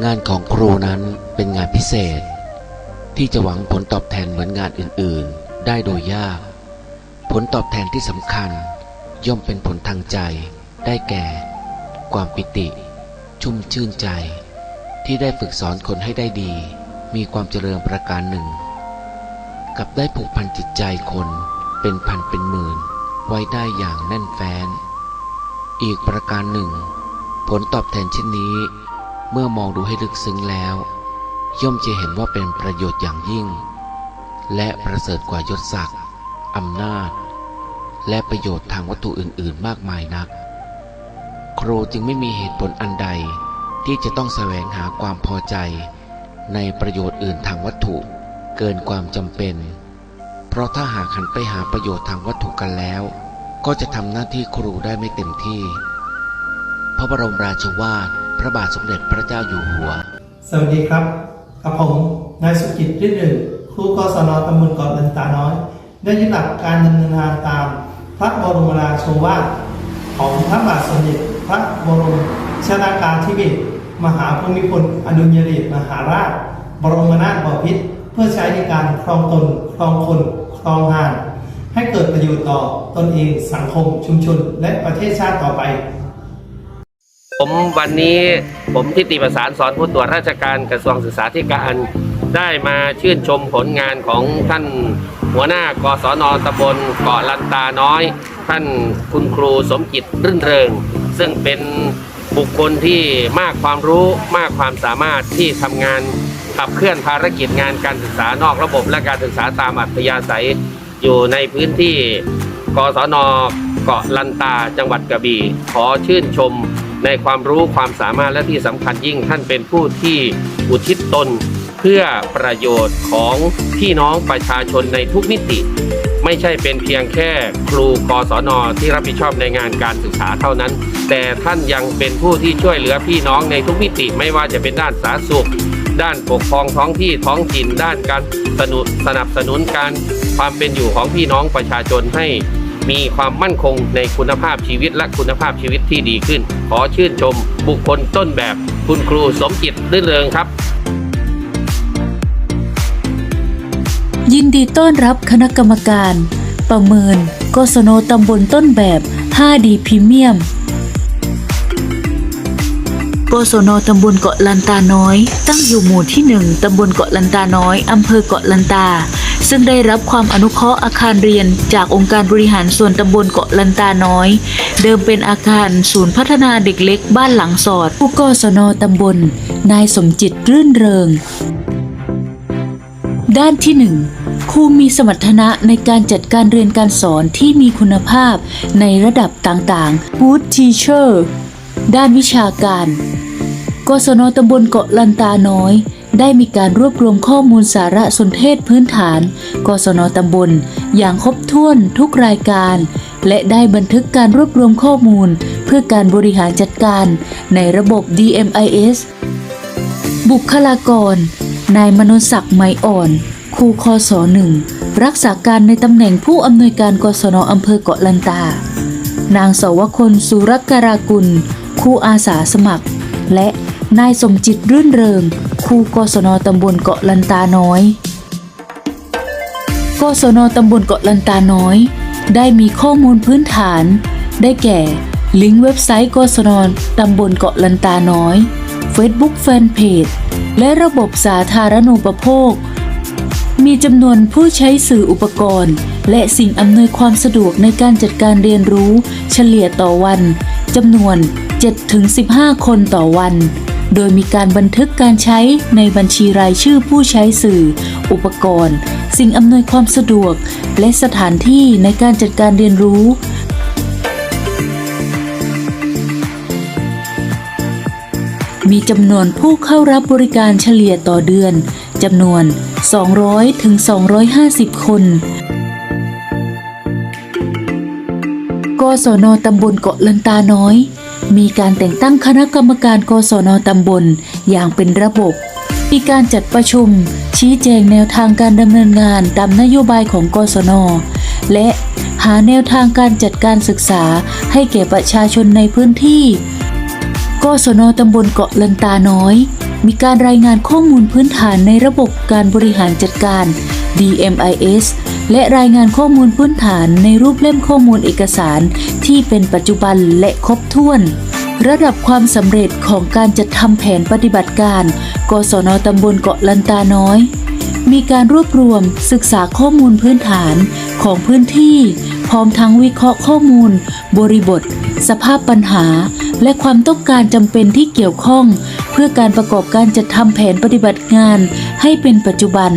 งานของครูนั้นเป็นงานพิเศษ ที่จะหวังผลตอบแทนเหมือนงานอื่นๆ ได้โดยยาก ผลตอบแทนที่สำคัญ ย่อมเป็นผลทางใจ ได้แก่ ความปิติ ชุ่มชื่นใจ ที่ได้ฝึกสอนคนให้ได้ดี มีความเจริญประการหนึ่ง กับได้ผูกพันจิตใจคนเป็นพันเป็นหมื่น ไว้ได้อย่างแน่นแฟ้น อีกประการหนึ่ง ผลตอบแทนเช่นนี้ เมื่อมองดูให้ลึกซึ้งแล้ว ย่อมจะเห็นว่าเป็นประโยชน์อย่างยิ่ง และประเสริฐกว่ายศศักดิ์อำนาจ และประโยชน์ทางวัตถุอื่น ๆ มากมายนัก ครูจึงไม่มีเหตุผลอันใดที่จะต้องแสวงหาความพอใจ ในประโยชน์อื่นทางวัตถุ เกินความจำเป็น เพราะถ้าหากหันไปหาประโยชน์ทางวัตถุกันแล้ว ก็จะทำหน้าที่ครูได้ไม่เต็มที่ พระบรมราชวาท พระบาทสมเด็จพระเจ้าอยู่หัว สวัสดีครับกับผมนายสุกิจรื่นเรืองครูกศนตำบลเกาะลันตาน้อย ได้ยึดหลักการดำเนินงานตาม พระบรมราโชวาทของพระบาทสมเด็จพระบรมชนากาธิเบศรมหาภูมิพลอดุลยเดชมหาราช บรมนาถบพิตรเพื่อใช้ในการครองตน ครองคน ครองงาน ให้เกิดประโยชน์ต่อตนเองสังคมชุมชน และประเทศชาติต่อไป ผมวันนี้ผมทิติประสานสอนผู้ตรวจราชการกระทรวงศึกษาธิการ ได้มาชื่นชมผลงานของท่านหัวหน้ากศนตำบลเกาะลันตาน้อย ท่านคุณครูสมจิตรื่นเริง ซึ่งเป็นบุคคลที่มากความรู้มากความสามารถที่ทำงานขับเคลื่อนภารกิจงานการศึกษานอกระบบและการศึกษาตามอัธยาศัยอยู่ในพื้นที่กศนเกาะลันตาจังหวัดกระบี่ขอชื่นชม ในความรู้ความสามารถและที่สำคัญยิ่งท่านเป็นผู้ที่อุทิศตน เพื่อประโยชน์ของพี่น้องประชาชนในทุกมิติ ไม่ใช่เป็นเพียงแค่ครูกศนที่รับผิดชอบในงานการศึกษาเท่านั้น แต่ท่านยังเป็นผู้ที่ช่วยเหลือพี่น้องในทุกมิติไม่ว่าจะเป็นด้านสาธารณสุขด้านปกครองท้องที่ท้องถิ่นด้านการสนุสนับสนุนการความเป็นอยู่ของพี่น้องประชาชนให้ มีความมั่นคงในคุณภาพชีวิตและคุณภาพชีวิตที่ดีขึ้น ขอชื่นชม บุคคลต้นแบบคุณครูสมจิตรื่นเริงครับ ยินดีต้อนรับคณะกรรมการ ประเมินกศนตำบลต้นแบบ 5D พรีเมียมกศนตำบลเกาะลันตาน้อย ตั้งอยู่หมู่ที่ 1 ตำบลเกาะลันตาน้อย อำเภอเกาะลันตา ซึ่งได้รับความอนุเคราะห์อาคารเรียนจากองค์การบริหารส่วนตำบลเกาะลันตาน้อย เดิมเป็นอาคารศูนย์พัฒนาเด็กเล็กบ้านหลังสอด ผู้กศนตำบล นายสมจิตรื่นเริง ด้านที่1ครูมีสมรรถนะในการจัดการเรียนการสอนที่มีคุณภาพในระดับต่างๆ Good Teacher ด้านวิชาการ กศนตำบลเกาะลันตาน้อย ได้มีการรวบรวมข้อมูลสารสนเทศพื้นฐาน กศนตำบล อย่างครบถ้วนทุกรายการ และได้บันทึกการรวบรวมข้อมูล เพื่อการบริหารจัดการในระบบ DMIS บุคลากร นายมนุศักดิ์ไมอ่อนครูคศหนึ่งรักษาการในตำแหน่งผู้อำนวยการกศนอำเภอเกาะลันตา นางสาวคนสุรการากุลครูอาสาสมัคร และนายสมจิตรื่นเริง ครูกศนตำบลเกาะลันตาน้อย กศนตำบลเกาะลันตาน้อย ได้มีข้อมูลพื้นฐาน ได้แก่ ลิงก์เว็บไซต์กศนตำบลเกาะลันตาน้อย Facebook Fanpage และระบบสาธารณูปโภค มีจำนวนผู้ใช้สื่ออุปกรณ์ และสิ่งอำนวยความสะดวกในการจัดการเรียนรู้ เฉลี่ยต่อวันจำนวน 7-15 คนต่อวัน โดยมีการบันทึกการใช้ในบัญชีรายชื่อผู้ใช้สื่อ อุปกรณ์ สิ่งอำนวยความสะดวก และสถานที่ในการจัดการเรียนรู้ มีจำนวนผู้เข้ารับบริการเฉลี่ยต่อเดือนจำนวน 200 ถึง 250 คน กศนตำบลเกาะลันตาน้อย มีการแต่งตั้งคณะกรรมการกศนตำบล อย่างเป็นระบบ มีการจัดประชุม ชี้แจงแนวทางการดำเนินงานตามนโยบายของกศน และหาแนวทางการจัดการศึกษาให้แก่ประชาชนในพื้นที่กศนตำบลเกาะลันตาน้อย มีการรายงานข้อมูลพื้นฐานในระบบการบริหารจัดการ DMIS และรายงานข้อมูลพื้นฐานในรูปเล่มข้อมูลเอกสาร ที่เป็นปัจจุบันและครบถ้วน ระดับความสำเร็จของการจัดทำแผนปฏิบัติการ กศนตำบลเกาะลันตาน้อย มีการรวบรวมศึกษาข้อมูลพื้นฐานของพื้นที่ พร้อมทั้งวิเคราะห์ข้อมูล บริบท สภาพปัญหา และความต้องการจำเป็นที่เกี่ยวข้อง เพื่อการประกอบการจัดทำแผนปฏิบัติงานให้เป็นปัจจุบัน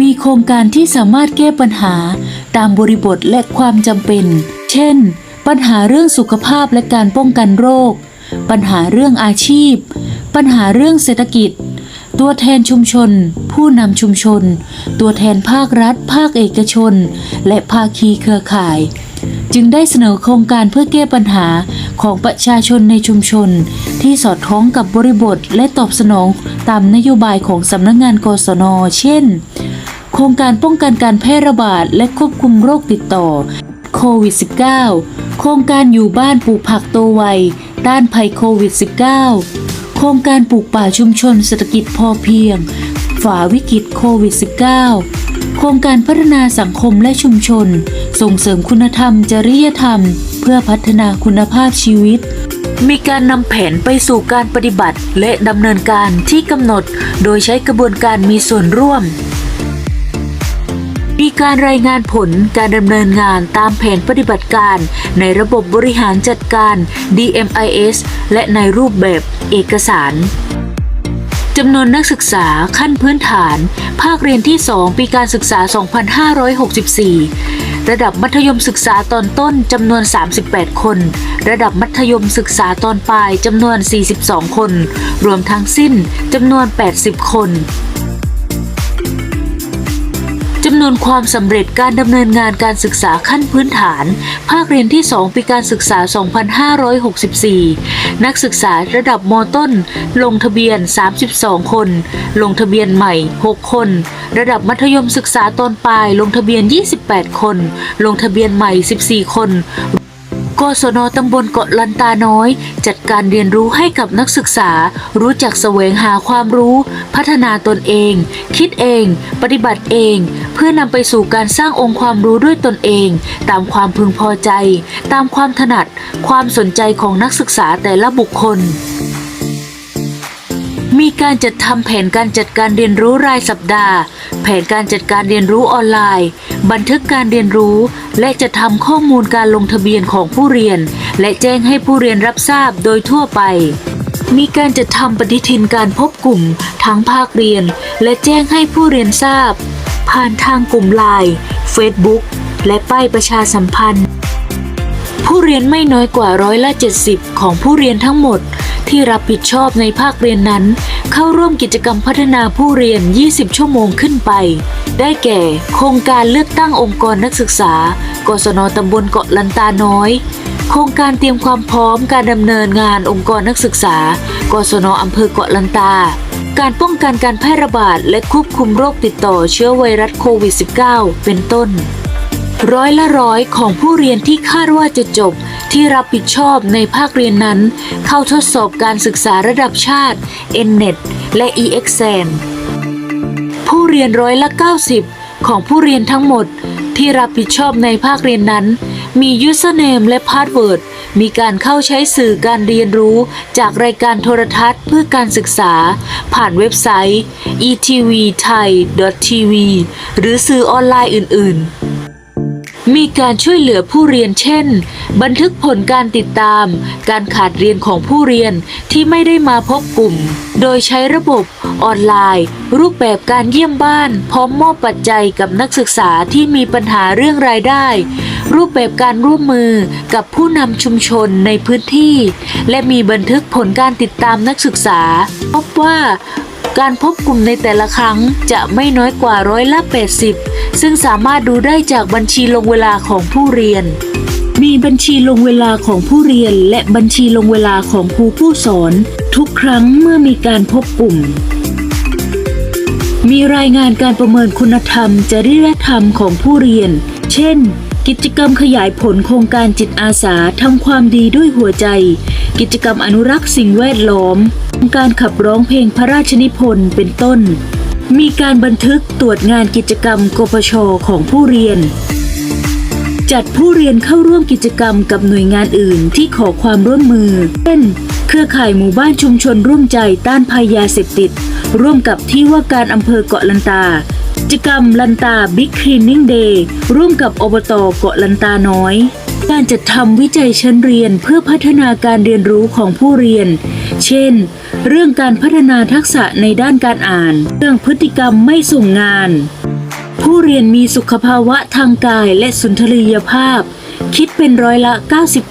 มีโครงการที่สามารถแก้ปัญหาตามบริบทและความจำเป็น เช่น ปัญหาเรื่องสุขภาพและการป้องกันโรค ปัญหาเรื่องอาชีพ ปัญหาเรื่องเศรษฐกิจ ตัวแทนชุมชน ผู้นำชุมชน ตัวแทนภาครัฐ ภาคเอกชน และภาคีเครือข่าย จึงได้เสนอโครงการเพื่อแก้ปัญหาของประชาชนในชุมชน ที่สอดคล้องกับบริบทและตอบสนองตามนโยบายของสำนักงานกศน เช่น โครงการป้องกันการแพร่ระบาดและควบคุมโรคติดต่อโควิด -19 โครงการอยู่บ้านปลูกผักโตไวต้านภัยโควิด -19 โครงการปลูกป่าชุมชนเศรษฐกิจพอเพียง ฝ่าวิกฤตโควิด -19 โครงการพัฒนาสังคมและชุมชน ส่งเสริมคุณธรรม จริยธรรม เพื่อพัฒนาคุณภาพชีวิต มีการนำแผนไปสู่การปฏิบัติและดำเนินการที่กำหนด โดยใช้กระบวนการมีส่วนร่วม มีการรายงานผลการดำเนินงานตามแผนปฏิบัติการ ในระบบบริหารจัดการ DMIS และในรูปแบบเอกสารจำนวนนักศึกษาขั้นพื้นฐาน ภาคเรียนที่ 2 ปีการศึกษา 2564 ระดับมัธยมศึกษาตอนต้นจำนวน 38 คน ระดับมัธยมศึกษาตอนปลายจำนวน 42 คน รวมทั้งสิ้นจำนวน 80 คนำนวนความสำเร็จการดำเนินงานการศึกษาขั้นพื้นฐาน ภาคเรียนที่ 2 ปีการศึกษา 2564 นักศึกษาระดับมต้น ลงทะเบียน 32 คน ลงทะเบียนใหม่ 6 คน ระดับมัธยมศึกษาตอนปลาย ลงทะเบียน 28 คน ลงทะเบียนใหม่ 14 คน กศนตำบลเกาะลันตาน้อย จัดการเรียนรู้ให้กับนักศึกษา รู้จักแสวงหาความรู้ พัฒนาตนเอง คิดเอง ปฏิบัติเอง เพื่อนำไปสู่การสร้างองค์ความรู้ด้วยตนเอง ตามความพึงพอใจ ตามความถนัด ความสนใจของนักศึกษาแต่ละบุคคล มีการจัดทำแผนการจัดการเรียนรู้รายสัปดาห์ แผนการจัดการเรียนรู้ออนไลน์ บันทึกการเรียนรู้ และจะทำข้อมูลการลงทะเบียนของผู้เรียน และแจ้งให้ผู้เรียนรับทราบโดยทั่วไป มีการจัดทำปฏิทินการพบกลุ่ม ทั้งภาคเรียน และแจ้งให้ผู้เรียนทราบ ผ่านทางกลุ่มไลน์เฟซบุ๊กและป้ายประชาสัมพันธ์ ผู้เรียนไม่น้อยกว่าร้อยละ 70 ของผู้เรียนทั้งหมด ที่รับผิดชอบในภาคเรียนนั้น เข้าร่วมกิจกรรมพัฒนาผู้เรียน 20 ชั่วโมงขึ้นไป ได้แก่ โครงการเลือกตั้งองค์กรนักศึกษา กศนตำบลเกาะลันตาน้อย โครงการเตรียมความพร้อมการดำเนินงานองค์กรนักศึกษา กศนอำเภอเกาะลันตา การป้องกันการแพร่ระบาดและควบคุมโรคติดต่อเชื้อไวรัสโควิด -19 เป็นต้น ร้อยละร้อยของผู้เรียนที่คาดว่าจะจบที่รับผิดชอบในภาคเรียนนั้น เข้าทดสอบการศึกษาระดับชาติ NNET และ EXAM ผู้เรียนร้อยละ 90 ของผู้เรียนทั้งหมดที่รับผิดชอบในภาคเรียนนั้น มี username และ password มีการเข้าใช้สื่อการเรียนรู้จากรายการโทรทัศน์เพื่อการศึกษา ผ่านเว็บไซต์ etvthai.tv หรือสื่อออนไลน์อื่น ๆ มีการช่วยเหลือผู้เรียนเช่น บันทึกผลการติดตาม การขาดเรียนของผู้เรียนที่ไม่ได้มาพบกลุ่ม โดยใช้ระบบออนไลน์ รูปแบบการเยี่ยมบ้าน พร้อมมอบปัจจัยกับนักศึกษาที่มีปัญหาเรื่องรายได้ รูปแบบการร่วมมือกับผู้นำชุมชนในพื้นที่ และมีบันทึกผลการติดตามนักศึกษา พบว่า การพบกลุ่มในแต่ละครั้งจะไม่น้อยกว่าร้อยละ 80 ซึ่งสามารถดูได้จากบัญชีลงเวลาของผู้เรียน มีบัญชีลงเวลาของผู้เรียน และบัญชีลงเวลาของครูผู้สอน ทุกครั้งเมื่อมีการพบกลุ่ม มีรายงานการประเมินคุณธรรม จริยธรรมของผู้เรียน เช่น กิจกรรมขยายผลโครงการจิตอาสาทำความดีด้วยหัวใจ กิจกรรมอนุรักษ์สิ่งแวดล้อม การขับร้องเพลงพระราชนิพนธ์เป็นต้น มีการบันทึกตรวจงานกิจกรรมกปชของผู้เรียน จัดผู้เรียนเข้าร่วมกิจกรรมกับหน่วยงานอื่นที่ขอความร่วมมือ เช่น เครือข่ายหมู่บ้านชุมชนร่วมใจต้านภัยยาเสพติด ร่วมกับที่ว่าการอำเภอเกาะลันตากิจกรรมลันตาบิ๊กคลีนนิ่งเดย์ร่วมกับอบตเกาะลันตาน้อย การจัดทำวิจัยชั้นเรียนเพื่อพัฒนาการเรียนรู้ของผู้เรียน เช่น เรื่องการพัฒนาทักษะในด้านการอ่าน เรื่องพฤติกรรมไม่ส่งงาน ผู้เรียนมีสุขภาวะทางกายและสุนทรียภาพ คิดเป็นร้อยละ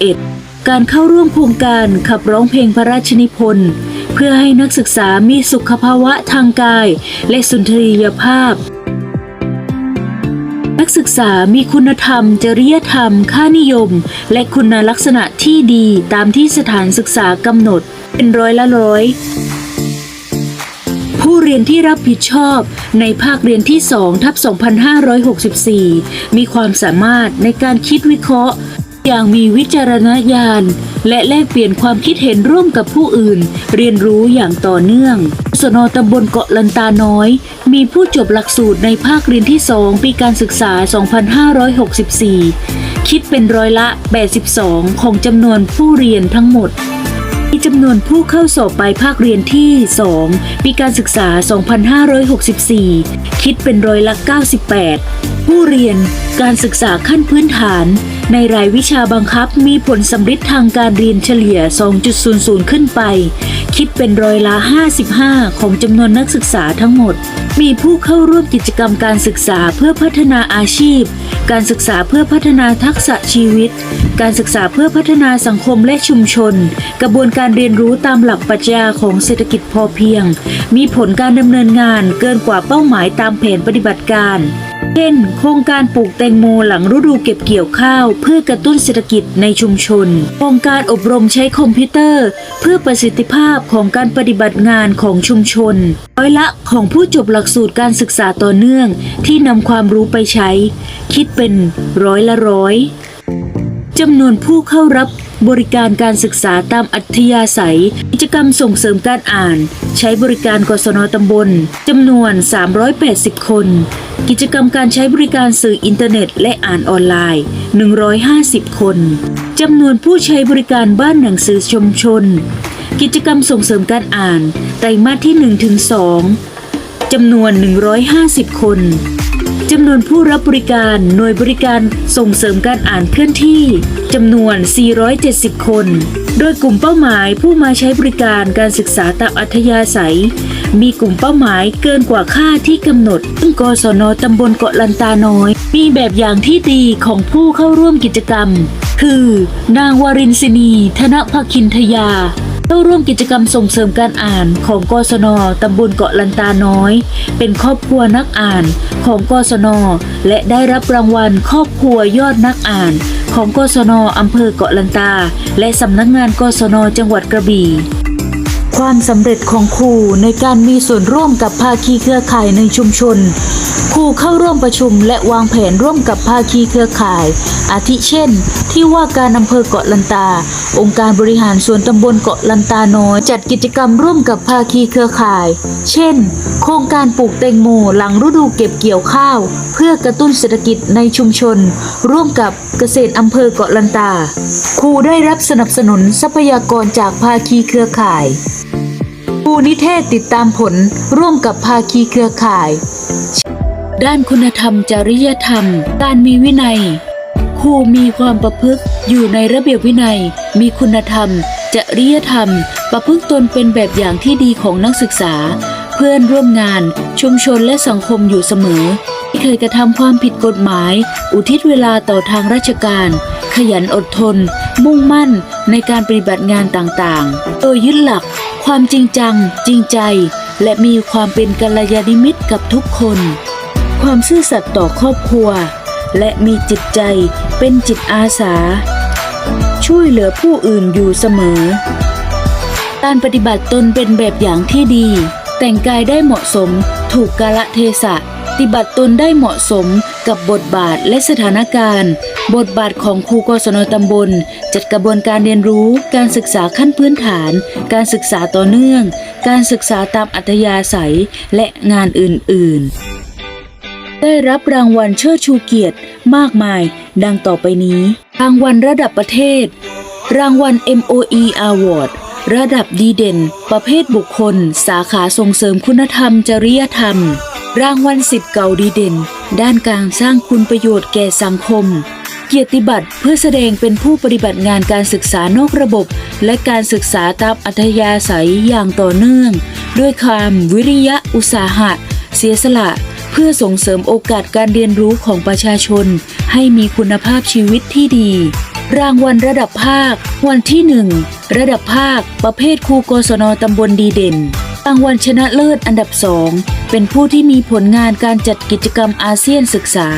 91 การเข้าร่วมโครงการขับร้องเพลงพระราชนิพนธ์เพื่อให้นักศึกษามีสุขภาวะทางกายและสุนทรียภาพนักศึกษามีคุณธรรม จริยธรรม ค่านิยม และคุณลักษณะที่ดีตามที่สถานศึกษากำหนด เป็นร้อยละร้อยผู้เรียนที่รับผิดชอบในภาคเรียนที่2ทับ2564 มีความสามารถในการคิดวิเคราะห์ อย่างมีวิจารณญาณ และแลกเปลี่ยนความคิดเห็นร่วมกับผู้อื่น เรียนรู้อย่างต่อเนื่อง สนตำบลเกาะลันตาน้อย มีผู้จบหลักสูตรในภาคเรียนที่ 2 ปีการศึกษา 2564 คิดเป็นร้อยละ 82 ของจำนวนผู้เรียนทั้งหมด จำนวนผู้เข้าสอบปลายภาคเรียนที่ 2 ปีการศึกษา 2564 คิดเป็นร้อยละ 98 ผู้เรียน การศึกษาขั้นพื้นฐาน ในรายวิชาบังคับมีผลสำฤทธิ์ทางการเรียนเฉลี่ย 2.00 ขึ้นไป คิดเป็นร้อยละ 55 ของจำนวนนักศึกษาทั้งหมด มีผู้เข้าร่วมกิจกรรมการศึกษาเพื่อพัฒนาอาชีพ การศึกษาเพื่อพัฒนาทักษะชีวิต การศึกษาเพื่อพัฒนาสังคมและชุมชน กระบวนการเรียนรู้ตามหลักปรัชญาของเศรษฐกิจพอเพียง มีผลการดำเนินงานเกินกว่าเป้าหมายตามแผนปฏิบัติการ เช่น โครงการปลูกแตงโมหลังฤดูเก็บเกี่ยวข้าว เพื่อกระตุ้นเศรษฐกิจในชุมชน โครงการอบรมใช้คอมพิวเตอร์ เพื่อประสิทธิภาพของการปฏิบัติงานของชุมชนร้อยละของผู้จบหลักสูตรการศึกษาต่อเนื่อง ที่นำความรู้ไปใช้ คิดเป็นร้อยละร้อยจำนวนผู้เข้ารับ บริการการศึกษาตามอัธยาศัย กิจกรรมส่งเสริมการอ่าน ใช้บริการกศนตำบลจำนวน 380 คน กิจกรรมการใช้บริการสื่ออินเทอร์เน็ต และอ่านออนไลน์ 150 คนจำนวนผู้ใช้บริการบ้านหนังสือชุมชน กิจกรรมส่งเสริมการอ่านไตรมาสที่1-2จำนวน 150 คน จำนวนผู้รับบริการหน่วยบริการส่งเสริมการอ่านเคลื่อนที่จำนวน 470 คน โดยกลุ่มเป้าหมายผู้มาใช้บริการการศึกษาตามอัธยาศัย มีกลุ่มเป้าหมายเกินกว่าค่าที่กำหนดซึ่งกศนตำบลเกาะลันตาน้อย มีแบบอย่างที่ดีของผู้เข้าร่วมกิจกรรม คือ นางวารินศินี ธนภคินทยา เข้าร่วมกิจกรรมส่งเสริมการอ่านของกศนตำบลเกาะลันตาน้อย เป็นครอบครัวนักอ่านของกศนและได้รับรางวัลครอบครัวยอดนักอ่านของกศนอำเภอเกาะลันตา และสำนักงานกศนจังหวัดกระบี่ความสำเร็จของครูในการมีส่วนร่วมกับภาคีเครือข่ายในชุมชน ครูเข้าร่วมประชุมและวางแผนร่วมกับภาคีเครือข่าย อาทิเช่น ที่ว่าการอำเภอเกาะลันตา องค์การบริหารส่วนตำบลเกาะลันตาน้อยจัดกิจกรรมร่วมกับภาคีเครือข่าย เช่น โครงการปลูกแตงโมหลังฤดูเก็บเกี่ยวข้าว เพื่อกระตุ้นเศรษฐกิจในชุมชน ร่วมกับเกษตรอำเภอเกาะลันตา ครูได้รับสนับสนุนทรัพยากรจากภาคีเครือข่ายครูนิเทศติดตามผลร่วมกับภาคีเครือข่าย ด้านคุณธรรม จริยธรรม การมีวินัย ครูมีความประพฤติอยู่ในระเบียบวินัย มีคุณธรรม จริยธรรม ประพฤติตนเป็นแบบอย่างที่ดีของนักศึกษา เพื่อนร่วมงาน ชุมชนและสังคมอยู่เสมอไม่เคยกระทำความผิดกฎหมาย อุทิศเวลาต่อทางราชการ ขยันอดทน มุ่งมั่นในการปฏิบัติงานต่างๆ โดยยึดหลัก ความจริงจัง จริงใจ และมีความเป็นกัลยาณมิตรกับทุกคน ความซื่อสัตย์ต่อครอบครัว และมีจิตใจเป็นจิตอาสา ช่วยเหลือผู้อื่นอยู่เสมอ การปฏิบัติตนเป็นแบบอย่างที่ดี แต่งกายได้เหมาะสม ถูกกาลเทศะปฏิบัติตนได้เหมาะสมกับบทบาทและสถานการณ์ บทบาทของครูกศนตำบล จัดกระบวนการเรียนรู้ การศึกษาขั้นพื้นฐาน การศึกษาต่อเนื่อง การศึกษาตามอัธยาศัยและงานอื่น ๆ ได้รับรางวัลเชิดชูเกียรติมากมาย ดังต่อไปนี้ รางวัลระดับประเทศ รางวัล MOE Award ระดับดีเด่น ประเภทบุคคล สาขาส่งเสริมคุณธรรม จริยธรรม รางวัลสิบเก่าดีเด่น ด้านการสร้างคุณประโยชน์แก่สังคม เกียรติบัตรเพื่อแสดงเป็นผู้ปฏิบัติงานการศึกษานอกระบบ และการศึกษาตามอัธยาศัยอย่างต่อเนื่อง ด้วยความวิริยะอุตสาหะ เสียสละ พื่อส่งเสริมโอกาสการเรียนรู้ของประชาชน ให้มีคุณภาพชีวิตที่ดี รางวัลระดับภาค วันที่ 1 ระดับภาค ประเภทครูกศนตำบลดีเด่น รางวัลชนะเลิศอันดับสองเป็นผู้ที่มีผลงานการจัดกิจกรรมอาเซียนศึกษา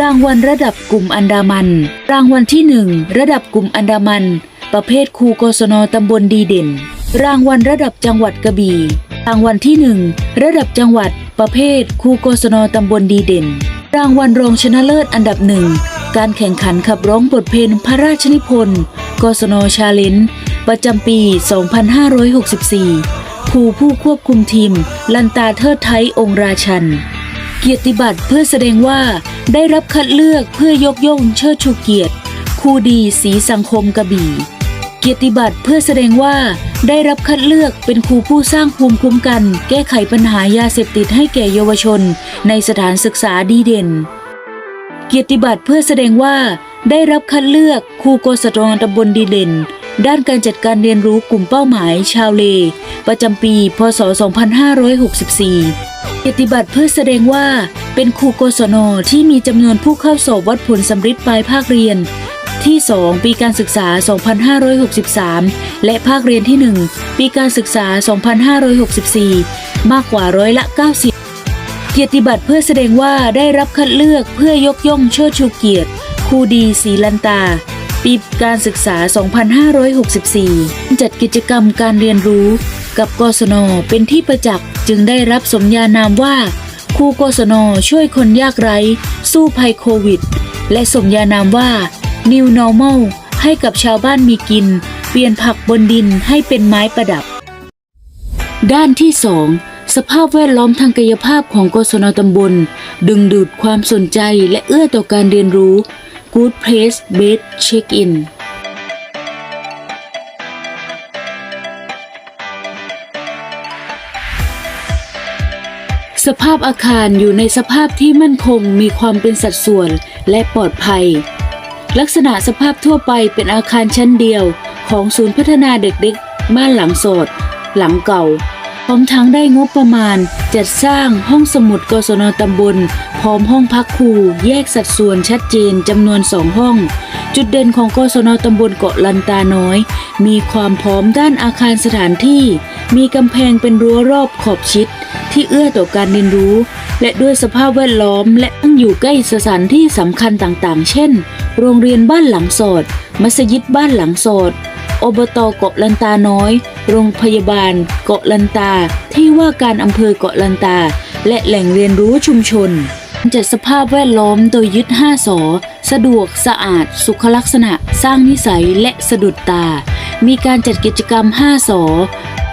รางวัลระดับกลุ่มอันดามัน รางวัลที่หนึ่งระดับกลุ่มอันดามัน ประเภทครูกศนตำบลดีเด่น รางวัลระดับจังหวัดกระบี่ รางวัลที่หนึ่งระดับจังหวัด ประเภทครูกศนตำบลดีเด่น รางวัลรองชนะเลิศอันดับหนึ่งการแข่งขันขับร้องบทเพลงพระราชนิพนธ์กศนชาเลนจ์ประจำปี 2564 ครูผู้ควบคุมทีม ลันตาเทิดไทยองราชัน เกียรติบัตรเพื่อแสดงว่าได้รับคัดเลือกเพื่อยกย่องเชิดชูเกียรติครูดีสีสังคมกระบี่ เกียรติบัตรเพื่อแสดงว่า ได้รับคัดเลือกเป็นครูผู้สร้างภูมิคุ้มกัน แก้ไขปัญหายาเสพติดให้แก่เยาวชน ในสถานศึกษาดีเด่น เกียรติบัตรเพื่อแสดงว่า ได้รับคัดเลือกครูโกศตรตำบลดีเด่น ด้านการจัดการเรียนรู้กลุ่มเป้าหมาย ชาวเล ประจำปี พศ 2564 เกียรติบัตรเพื่อแสดงว่า เป็นครูโกศนที่มีจำนวนผู้เข้าสอบวัดผลสำริดปลายภาคเรียน ที่ 2 ปีการศึกษา 2563 และภาคเรียนที่ 1 ปีการศึกษา 2564 มากกว่าร้อยละ 90 เกียรติบัตรเพื่อแสดงว่าได้รับคัดเลือกเพื่อยกย่องเชิดชูเกียรติครูดีศรีลันตา ปีการศึกษา 2564 จัดกิจกรรมการเรียนรู้กับกศนเป็นที่ประจักษ์จึงได้รับสมญานามว่าครูกศนช่วยคนยากไร้ สู้ภัยโควิด และสมญานามว่า New Normal ให้กับชาวบ้านมีกิน เปลี่ยนผักบนดินให้เป็นไม้ประดับ ด้านที่2สภาพแวดล้อมทางกายภาพของกศนตำบล ดึงดูดความสนใจและเอื้อต่อการเรียนรู้ Good Place Best Check-in สภาพอาคารอยู่ในสภาพที่มั่นคงมีความเป็นสัดส่วนและปลอดภัย ลักษณะสภาพทั่วไปเป็นอาคารชั้นเดียว ของศูนย์พัฒนาเด็กๆ บ้านหลังโสด หลังเก่า พร้อมทั้งได้งบประมาณ จัดสร้างห้องสมุดกศนตำบล พร้อมห้องพักครู แยกสัดส่วนชัดเจนจำนวนสองห้อง จุดเด่นของกศนตำบลเกาะลันตาน้อย มีความพร้อมด้านอาคารสถานที่ มีกำแพงเป็นรั้วรอบขอบชิด ที่เอื้อต่อการเรียนรู้และด้วยสภาพแวดล้อมและตั้งอยู่ใกล้สถานที่สำคัญต่างๆ เช่น โรงเรียนบ้านหลังโสด มัสยิดบ้านหลังโสด อบตเกาะลันตาน้อย โรงพยาบาล เกาะลันตา ที่ว่าการอำเภอเกาะลันตา และแหล่งเรียนรู้ชุมชน จัดสภาพแวดล้อมโดยยึด 5สอสะดวก สะอาด สุขลักษณะ สร้างนิสัยและสะดุดตา มีการจัดกิจกรรม 5สอ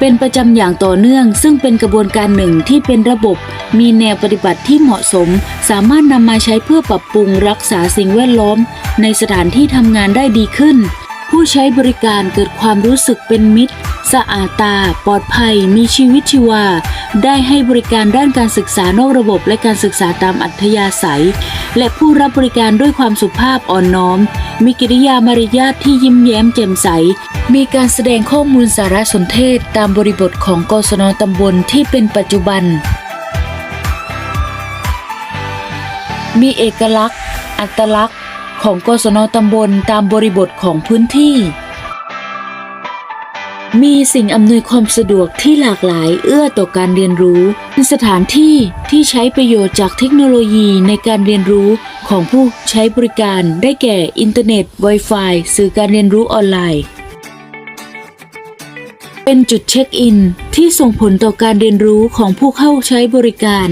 เป็นประจำอย่างต่อเนื่อง ซึ่งเป็นกระบวนการหนึ่งที่เป็นระบบ มีแนวปฏิบัติที่เหมาะสม สามารถนำมาใช้เพื่อปรับปรุงรักษาสิ่งแวดล้อม ในสถานที่ทำงานได้ดีขึ้น ผู้ใช้บริการเกิดความรู้สึกเป็นมิตร สะอาดตา ปลอดภัย มีชีวิตชีวา ได้ให้บริการด้านการศึกษานอกระบบและการศึกษาตามอัธยาศัย และผู้รับบริการด้วยความสุภาพอ่อนน้อม มีกิริยามารยาทที่ยิ้มแย้มแจ่มใส มีการแสดงข้อมูลสารสนเทศตามบริบทของกศนตำบลที่เป็นปัจจุบัน มีเอกลักษณ์ อัตลักษณ์ ของกศนตำบลตามบริบทของพื้นที่ มีสิ่งอำนวยความสะดวกที่หลากหลายเอื้อต่อการเรียนรู้เป็นสถานที่ที่ใช้ประโยชน์จากเทคโนโลยีในการเรียนรู้ของผู้ใช้บริการได้แก่อินเทอร์เน็ต Wi-Fi สื่อการเรียนรู้ออนไลน์ เป็นจุดเช็คอินที่ส่งผลต่อการเรียนรู้ของผู้เข้าใช้บริการ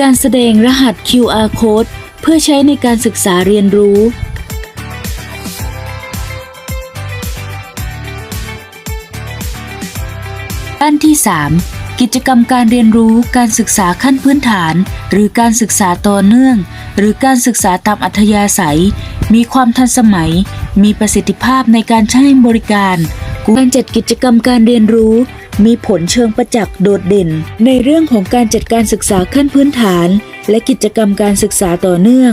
การแสดงรหัส QR code เพื่อใช้ในการศึกษาเรียนรู้ ด้านที่ 3 กิจกรรมการเรียนรู้การศึกษาขั้นพื้นฐาน หรือการศึกษาต่อเนื่อง หรือการศึกษาตามอัธยาศัย มีความทันสมัย มีประสิทธิภาพในการใช้บริการการจัดกิจกรรมการเรียนรู้ มีผลเชิงประจักษ์โดดเด่น ในเรื่องของการจัดการศึกษาขั้นพื้นฐาน และกิจกรรมการศึกษาต่อเนื่อง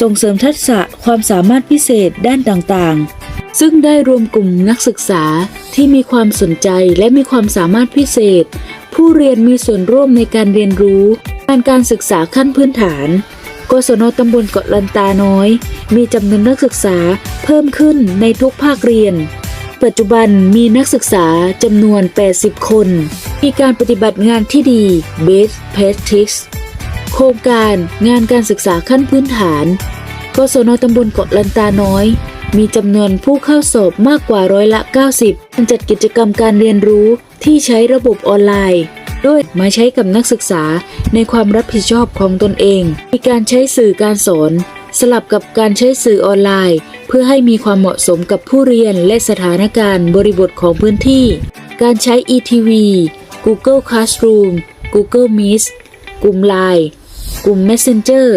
ส่งเสริมทักษะความสามารถพิเศษด้านต่างๆ ซึ่งได้รวมกลุ่มนักศึกษาที่มีความสนใจและมีความสามารถพิเศษ ผู้เรียนมีส่วนร่วมในการเรียนรู้การการศึกษาขั้นพื้นฐาน กศนตำบลเกาะลันตาน้อย มีจำนวนนักศึกษาเพิ่มขึ้นในทุกภาคเรียน ปัจจุบันมีนักศึกษาจำนวน 80 คน มีการปฏิบัติงานที่ดี Best Practice โครงการงานการศึกษาขั้นพื้นฐานกศนตำบลเกาะลันตาน้อย มีจำนวนผู้เข้าสอบมากกว่าร้อยละ 90การจัดกิจกรรมการเรียนรู้ที่ใช้ระบบออนไลน์โดยมาใช้กับนักศึกษาในความรับผิดชอบของตนเอง มีการใช้สื่อการสอน สลับกับการใช้สื่อออนไลน์ เพื่อให้มีความเหมาะสมกับผู้เรียนและสถานการณ์บริบทของพื้นที่ การใช้ ETV Google Classroom Google Meet กลุ่ม Line กลุ่ม Messenger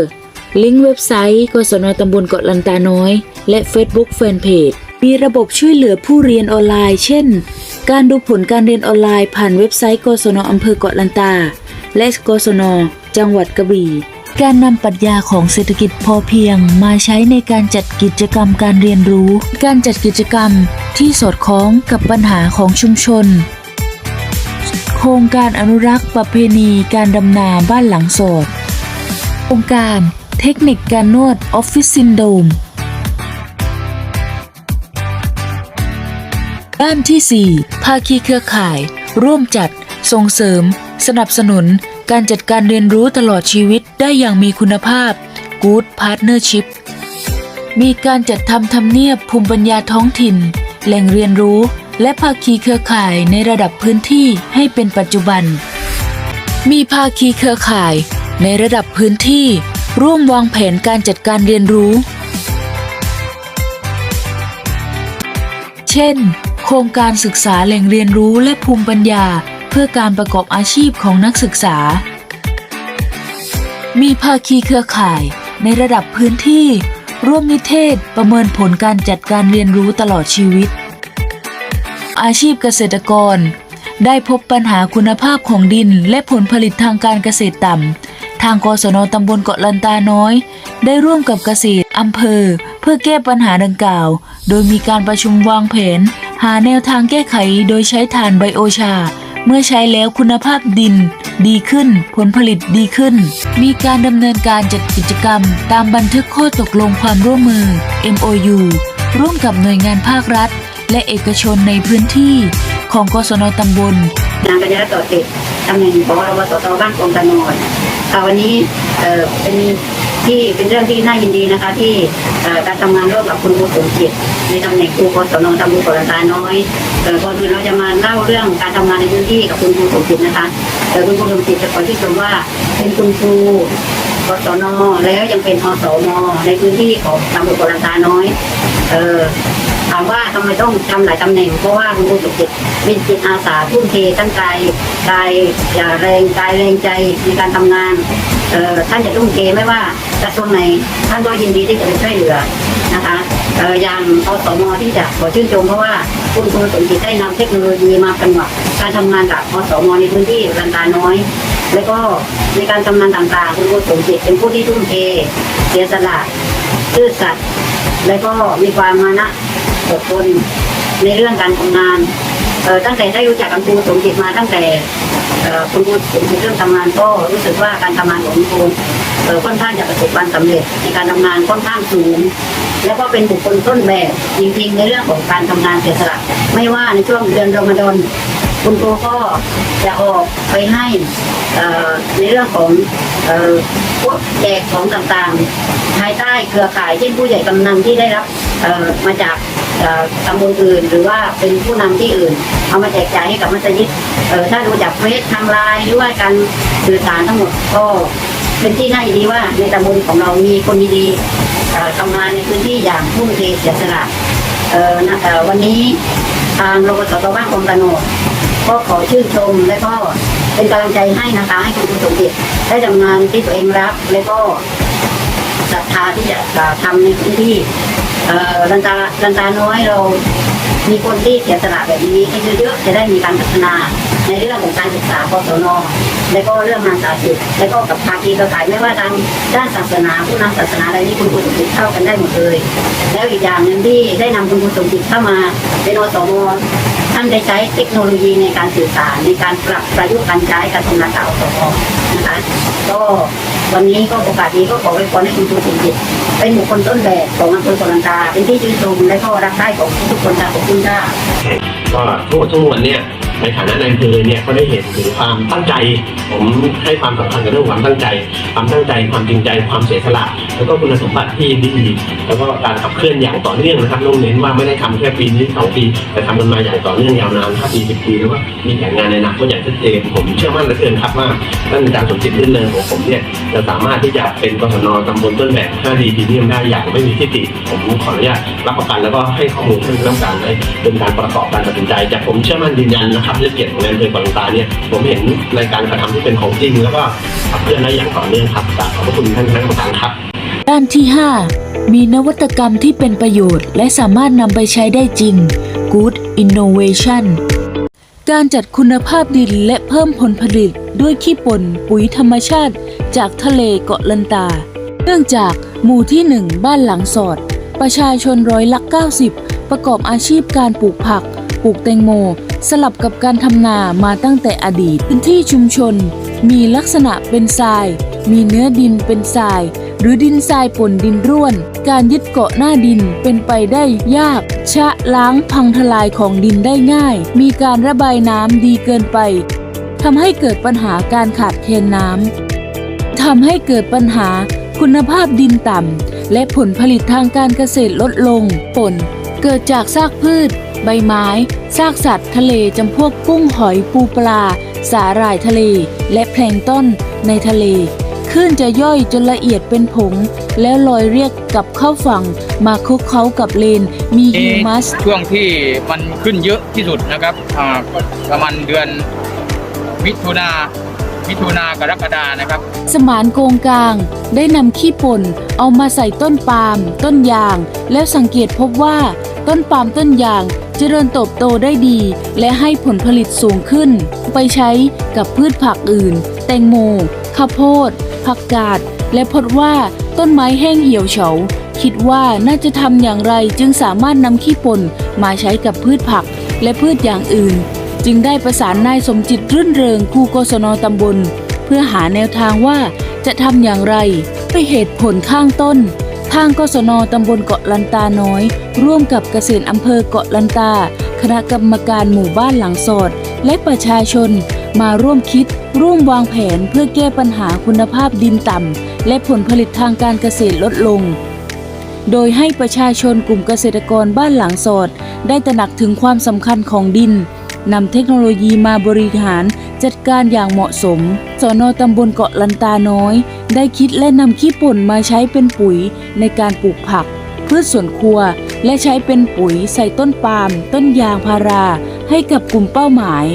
ลิงก์เว็บไซต์กศนตำบลเกาะลันตาน้อย และ Facebook Fanpage มีระบบช่วยเหลือผู้เรียนออนไลน์ เช่น การดูผลการเรียนออนไลน์ผ่านเว็บไซต์กศนอำเภอเกาะลันตา และกศน จังหวัดกระบี่ การนำปรัชญาของเศรษฐกิจพอเพียงมาใช้ในการจัดกิจกรรมการเรียนรู้ การจัดกิจกรรมที่สอดคล้องกับปัญหาของชุมชน โครงการอนุรักษ์ประเพณีการดำนาบ้านหลังโสด โครงการเทคนิคการนวดออฟฟิศซินโดมด้านที่ 4 ภาคีเครือข่าย ร่วมจัด ส่งเสริม สนับสนุน การจัดการเรียนรู้ตลอดชีวิตได้อย่างมีคุณภาพ Good Partnership มีการจัดทำทำเนียบภูมิปัญญาท้องถิ่น แหล่งเรียนรู้ และภาคีเครือข่ายในระดับพื้นที่ให้เป็นปัจจุบัน มีภาคีเครือข่าย ในระดับพื้นที่ร่วมวางแผนการจัดการเรียนรู้ เช่น โครงการศึกษาแหล่งเรียนรู้และภูมิปัญญาเพื่อการประกอบอาชีพของนักศึกษา มีภาคีเครือข่ายในระดับพื้นที่ ร่วมนิเทศประเมินผลการจัดการเรียนรู้ตลอดชีวิต อาชีพเกษตรกร ได้พบปัญหาคุณภาพของดินและผลผลิตทางการเกษตรต่ำ ทางกศนตำบลเกาะลันตาน้อย ได้ร่วมกับเกษตรอำเภอ เพื่อแก้ปัญหาดังกล่าว โดยมีการประชุมวางแผน หาแนวทางแก้ไขโดยใช้ถ่านไบโอชา เมื่อใช้แล้วคุณภาพดิน ดีขึ้น ผลผลิตดีขึ้น มีการดำเนินการจัดกิจกรรม ตามบันทึกข้อตกลงความร่วมมือ MOU ร่วมกับหน่วยงานภาครัฐ และเอกชนในพื้นที่ของกศนตำบลนางกัญญาต่อติดตำแหน่งพบรวสตบ้านกรมตะนอนค่ะวันนี้เอ่อเป็นที่เป็นเรื่องที่น่ายินดีนะคะ ที่การทำงานร่วมกับคุณครูสมจิตในตำแหน่งครูกศนตำบลกลตาน้อยก่อนอื่นเราจะมาเล่าเรื่องการทำงานในพื้นที่กับคุณครูสมจิตนะคะเอ่คุณครูสมจิตจะขอที่ชมว่าเป็นคุณครูกศนแล้วยังเป็นอสมในพื้นที่ของตำบลกลตาน้อยเอ่อามว่าทำไมต้องทำหลายตำแหน่ง เพราะว่าคุณครูสุกิจเป็นจิตอาสาทุ่มเทตั้งใจกายอย่าแรงกายแรงใจในการทำงานเอ่อท่านจะทุ่มเทไม่ว่ากระทรวงไหนท่านก็ยินดีที่จะไปช่วยเหลือนะคะเอ่ออย่างอสมที่จะขอชื่นชมเพราะว่าคุณครูสุกิจได้นำเทคโนโลยีมาเป็นหลักการทำงานกับอสมในพื้นที่รันตาน้อย แล้วก็ในการทำงานต่างๆ คุณครูสมจิตเป็นผู้ที่ทุ่มเทเสียสละซื่อสัตย์และก็มีความมานะ อดทนในเรื่องการทำงานตั้งแต่ได้รู้จักกับครูสมจิตมาตั้งแต่คุณครูสมจิตเรื่องทำงานก็รู้สึกว่าการทำงานของคุณครูค่อนข้างจะประสบความสำเร็จในการทำงานค่อนข้างสูง แล้วก็เป็นบุคคลต้นแบบจริงๆในเรื่องของการทำงานเสียสละไม่ว่าในช่วงเดือนรอมฎอนคุณครูก็จะออกไปให้ในเรื่องของอพวกแจกของต่างๆ ภายใต้เครือข่ายเช่นผู้ใหญ่กำนันที่ได้รับมาจาก ตำบลอื่น หรือว่าเป็นผู้นำที่อื่น เอามาแจกจ่ายให้กับมัสยิดถ้าดูจากเฟซทางไลน์หรือว่าการสื่อสารทั้งหมดก็เป็นที่น่ายินดีว่าในตำบลของเรามีคนดีๆทำงานในพื้นที่อย่างทุ่มเทเสียสละวันนี้ทางรปสตบ้านคลองตะโนดก็ขอชื่นชมและก็เป็นกำลังใจให้นะคะให้คุณครูสมจิตได้ทำงานที่ตัวเองรักและก็ศรัทธาที่จะทำในพื้นที่ เอ่อลันตาลันตาน้อยเรามีคนที่เสียสละแบบนี้ให้เยอะๆจะได้มีการพัฒนาในเรื่องของการศึกษาพศนและก็เรื่องงานสาธิตและก็กับภาคีเครือข่ายไม่ว่าทางด้านศาสนาผู้นำศาสนาอะไรนี่คุณครูสมจิตเข้ากันได้หมดเลย แล้วอีกอย่างหนึ่งที่ได้นำคุณครูสมจิตเข้ามาเป็นอสม ท่านได้ใช้เทคโนโลยีในการสื่อสารในการปรับประยุกต์การใช้การทำงานกับอสมนะคะก็วันนี้ก็โอกาสนี้ก็ขอไว้พรให้คุณครูสิริเป็นบุคคลต้นแบบของอำเภอโกลันตาเป็นที่ชื่นชมและก็รักใคร่ของทุกคนค่ะขอบคุณค่ะก็ทั้งหมดเนี่ย ในฐานะนายเภอเนี่ยก็ได้เห็นถึงความตั้งใจ ผมให้ความสำคัญกับเรื่องความตั้งใจ ความตั้งใจความจริงใจความเสียสละแล้วก็คุณสมบัติที่ดีแล้วก็การขับเคลื่อนอย่างต่อเนื่องนะครับต้องเน้นว่าไม่ได้ทำแค่ปีนี้สองปี แต่ทำกันมาอย่างต่อเนื่องยาวนานห้าปีสิบปีแล้วก็มีแผนงานในอนาคตอย่างชัดเจนผมเชื่อมั่นเหลือเกินครับว่าท่านอาจารย์สมจิตลื่นเริงของผมเนี่ยจะสามารถที่จะเป็นกศนตำบลต้นแบบ 5D พรีเมียมได้อย่างไม่มีที่ติผมขออนุญาตรับประกันแล้วก็ให้ข้อมูลเรื่องการได้เป็นการประกอบการตัดสินใจจากผมเชื่อมั่นยืนยันนะครับด้วยเกียรติของนายอำเภอปางตาเนี่ยผมเห็นในการกระทำที่เป็นของจริง แล้วก็ขับเคลื่อนได้อย่างต่อเนื่องครับกราบขอบพระคุณท่านคณะกรรมการครับ ด้านที่ 5 มีนวัตกรรมที่เป็นประโยชน์ และสามารถนำไปใช้ได้จริง Good Innovation การจัดคุณภาพดินและเพิ่มผลผลิตด้วยขี้ป่นปุ๋ยธรรมชาติ จากทะเลเกาะลันตา เนื่องจากหมู่ที่ 1 บ้านหลังสอด ประชาชนร้อยละ 90 ประกอบอาชีพการปลูกผัก ปลูกแตงโม สลับกับการทำนามาตั้งแต่อดีตพื้นที่ชุมชน มีลักษณะเป็นทราย มีเนื้อดินเป็นทราย หรือดินทรายป่นดินร่วน การยึดเกาะหน้าดินเป็นไปได้ยาก ชะล้างพังทลายของดินได้ง่าย มีการระบายน้ำดีเกินไปทำให้เกิดปัญหาการขาดแคลนน้ำทำให้เกิดปัญหาคุณภาพดินต่ำและผลผลิตทางการเกษตรลดลงผล เกิดจากซากพืช ใบไม้ ซากสัตว์ทะเลจำพวกกุ้งหอยปูปลา สาหร่ายทะเล และแพลงก์ต้นในทะเลคลื่นจะย่อยจนละเอียดเป็นผง แล้วลอยเรียกกลับเข้าฝั่ง มาคลุกเคล้ากับเลนมีฮิวมัสช่วงที่มันขึ้นเยอะที่สุดนะครับประมาณเดือนมิถุนา มิถุนากรกฎานะครับ สมานโกงกลาง ได้นำขี้ป่นเอามาใส่ต้นปาล์มต้นยาง แล้วสังเกตพบว่าต้นปาล์มต้นยางเจริญเติบโตได้ดี และให้ผลผลิตสูงขึ้น ไปใช้กับพืชผักอื่น แตงโม ข้าวโพด ผักกาด และพบว่าต้นไม้แห้งเหี่ยวเฉา คิดว่าน่าจะทำอย่างไรจึงสามารถนำขี้ป่นมาใช้กับพืชผักและพืชอย่างอื่น จึงได้ประสานนายสมจิตรื่นเริงครูกศนตำบล เพื่อหาแนวทางว่าจะทำอย่างไรด้วยเหตุผลข้างต้น ทางกศนตำบลเกาะลันตาน้อย ร่วมกับเกษตรอำเภอเกาะลันตา คณะกรรมการหมู่บ้านหลังสอด และประชาชน มาร่วมคิด ร่วมวางแผนเพื่อแก้ปัญหาคุณภาพดินต่ำและผลผลิตทางการเกษตรลดลง โดยให้ประชาชนกลุ่มเกษตรกรบ้านหลังสอด ได้ตระหนักถึงความสำคัญของดิน นำเทคโนโลยีมาบริหารจัดการอย่างเหมาะสม สนตำบลเกาะลันตาน้อย ได้คิดและนำขี้ป่นมาใช้เป็นปุ๋ยในการปลูกผัก พืชสวนครัว และใช้เป็นปุ๋ยใส่ต้นปาล์มต้นยางพารา ให้กับกลุ่มเป้าหมาย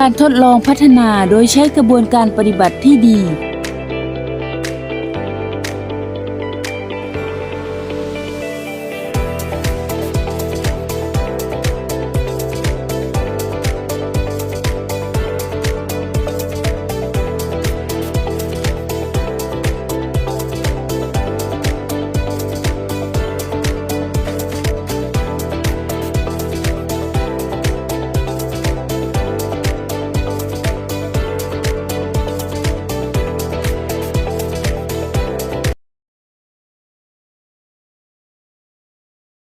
การทดลองพัฒนาโดยใช้กระบวนการปฏิบัติที่ดี